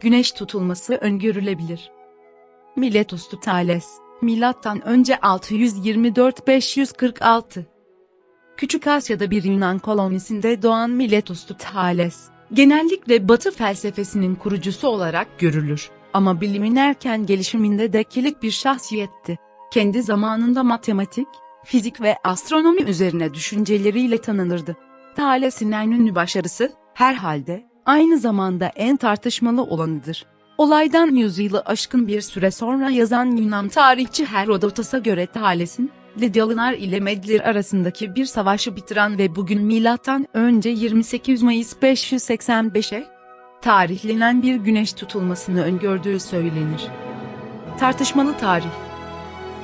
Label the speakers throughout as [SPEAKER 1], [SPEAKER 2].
[SPEAKER 1] güneş tutulması öngörülebilir. Miletus'tu Thales, milattan önce 624-546. Küçük Asya'da bir Yunan kolonisinde doğan Miletus'tu Thales, genellikle Batı felsefesinin kurucusu olarak görülür. Ama bilimin erken gelişiminde de kilit bir şahsiyetti. Kendi zamanında matematik, fizik ve astronomi üzerine düşünceleriyle tanınırdı. Thales'in en ünlü başarısı, herhalde, aynı zamanda en tartışmalı olanıdır. Olaydan yüzyılı aşkın bir süre sonra yazan Yunan tarihçi Herodotos'a göre Thales'in, Lidyalılar ile Medliler arasındaki bir savaşı bitiren ve bugün milattan önce 28 Mayıs 585'e tarihlenen bir güneş tutulmasını öngördüğü söylenir. Tartışmalı tarih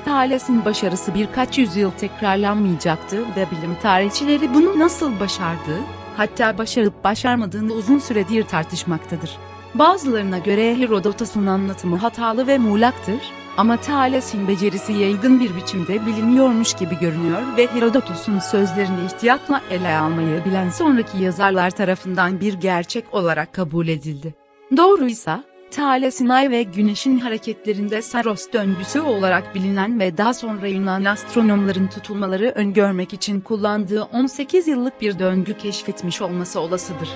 [SPEAKER 1] Thales'in başarısı birkaç yüzyıl tekrarlanmayacaktı ve bilim tarihçileri bunu nasıl başardığı, hatta başarıp başarmadığını uzun süredir tartışmaktadır. Bazılarına göre Herodotos'un anlatımı hatalı ve muğlaktır, ama Thales'in becerisi yaygın bir biçimde biliniyormuş gibi görünüyor ve Herodotos'un sözlerini ihtiyatla ele almayı bilen sonraki yazarlar tarafından bir gerçek olarak kabul edildi. Doğruysa, Thales'in ay ve güneşin hareketlerinde Saros döngüsü olarak bilinen ve daha sonra Yunan astronomların tutulmaları öngörmek için kullandığı 18 yıllık bir döngü keşfetmiş olması olasıdır.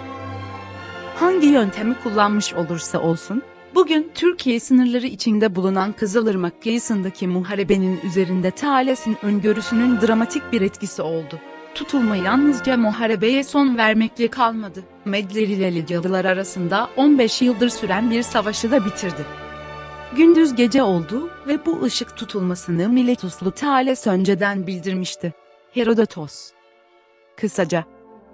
[SPEAKER 1] Hangi yöntemi kullanmış olursa olsun, bugün Türkiye sınırları içinde bulunan Kızılırmak kıyısındaki muharebenin üzerinde Thales'in öngörüsünün dramatik bir etkisi oldu. Tutulma yalnızca muharebeye son vermekle kalmadı. Medler ile Lidyalılar arasında 15 yıldır süren bir savaşı da bitirdi. Gündüz gece oldu ve bu ışık tutulmasını Miletuslu Thales önceden bildirmişti. Herodotos Kısaca,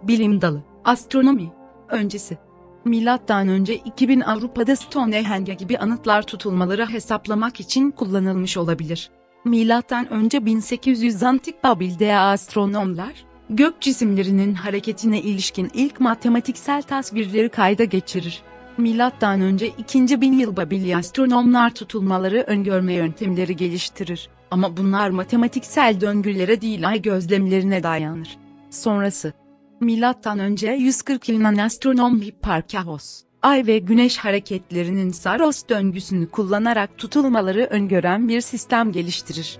[SPEAKER 1] bilim dalı, astronomi, öncesi. Milattan önce 2000 Avrupa'da Stonehenge gibi anıtlar tutulmaları hesaplamak için kullanılmış olabilir. Milattan önce 1800 Antik Babil'de astronomlar, gök cisimlerinin hareketine ilişkin ilk matematiksel tasvirleri kayda geçirir. Milattan önce 2. bin yıl Babilya astronomlar tutulmaları öngörme yöntemleri geliştirir. Ama bunlar matematiksel döngülere değil ay gözlemlerine dayanır. Sonrası Milattan önce 140 Yunan astronom Hipparchos, ay ve güneş hareketlerinin Saros döngüsünü kullanarak tutulmaları öngören bir sistem geliştirir.